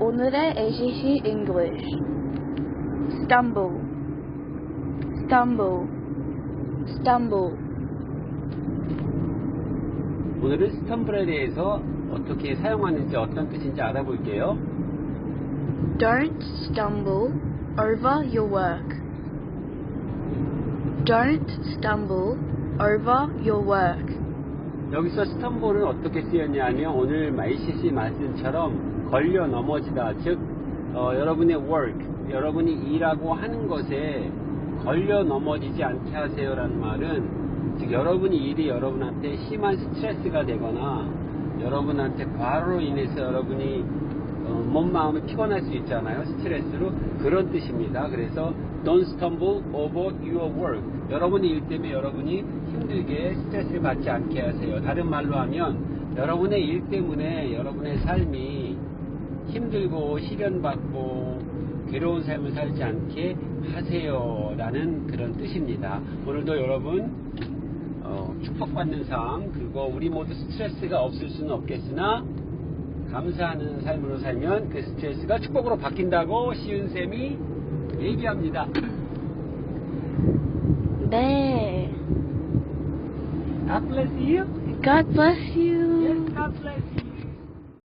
오늘의 ACC English stumble stumble stumble 오늘은 스텀블에 대해서 어떻게 사용하는지 어떤 뜻인지 알아볼게요. Don't stumble over your work. Don't stumble over your work. 여기서 스텀블은 어떻게 쓰였냐면 오늘 마이시시 말씀처럼 걸려 넘어지다. 즉 어, 여러분의 work, 여러분이 일하고 하는 것에 걸려 넘어지지 않게 하세요라는 말은 즉 여러분이 일이 여러분한테 심한 스트레스가 되거나 여러분한테 과로로 인해서 여러분이 어, 몸 마음이 피곤할 수 있잖아요 스트레스로. 그런 뜻입니다. 그래서 don't stumble over your work. 여러분의 일 때문에 여러분이 힘들게 스트레스를 받지 않게 하세요. 다른 말로 하면 여러분의 일 때문에 여러분의 삶이 힘들고 시련받고 괴로운 삶을 살지 않게 하세요 라는 그런 뜻입니다. 오늘도 여러분 어, 축복받는 삶, 그리고 우리 모두 스트레스가 없을 수는 없겠으나, 감사하는 삶으로 살면 그 스트레스가 축복으로 바뀐다고 시은쌤이 얘기합니다. 네. God bless you. God bless you.